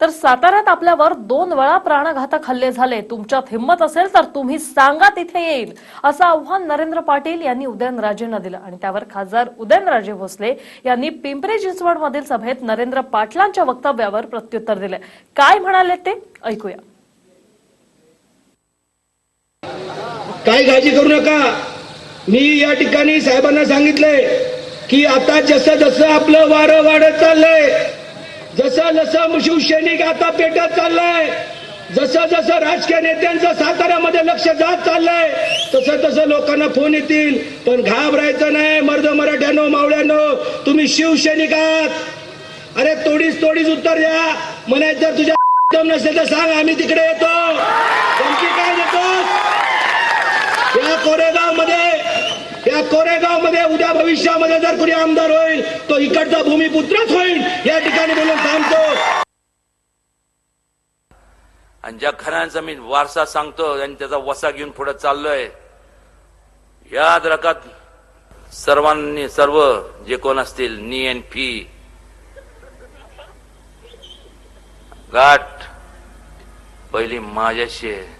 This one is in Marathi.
तर साताऱ्यात आपल्यावर दोन वेळा प्राणघातक हल्ले झाले. तुमच्यात हिंमत असेल तर तुम्ही सांगा तिथे येईल असं आव्हान नरेंद्र पाटील यांनी उदयनराजेंना दिलं. आणि त्यावर खासदार उदयनराजे भोसले यांनी पिंपरी चिंचवडमधील सभेत नरेंद्र पाटलांच्या वक्तव्यावर प्रत्युत्तर दिले. काय म्हणाले ते? ऐकूया. काय काळजी करू नका. मी या ठिकाणी साहेबांना सांगितलंय की आता जसं जसं आपलं वारं वाढत चाललंय जसा जसं शिवसैनिक आता पेटत चाललाय जसं जसं राजकीय नेत्यांचं साताऱ्यामध्ये लक्ष जात चाललंय तसं तसं लोकांना फोन येतील. पण घाबरायचं नाही मर्द मराठ्यानो मावळ्यानो तुम्ही शिवसैनिक आहात. अरे तोडीच तोडीच उत्तर द्या. म्हणायचं तुझ्या नसेल तर सांग आम्ही तिकडे येतो धमकी काय देतोस या कोरेगावमध्ये या कोरेगावमध्ये उद्या भविष्यामध्ये जर कुणी आमदार होईल तो इकडचा भूमिपुत्रच होईल या ठिकाणी बोलून सांगतो. आणि ज्या खऱ्यांचा मी वारसा सांगतो आणि त्याचा वसा घेऊन पुढे चाललोय याद रकात सर्वांनी सर्व जे कोण असतील नी एन फी गाठ पहिली माझ्याशी आहे.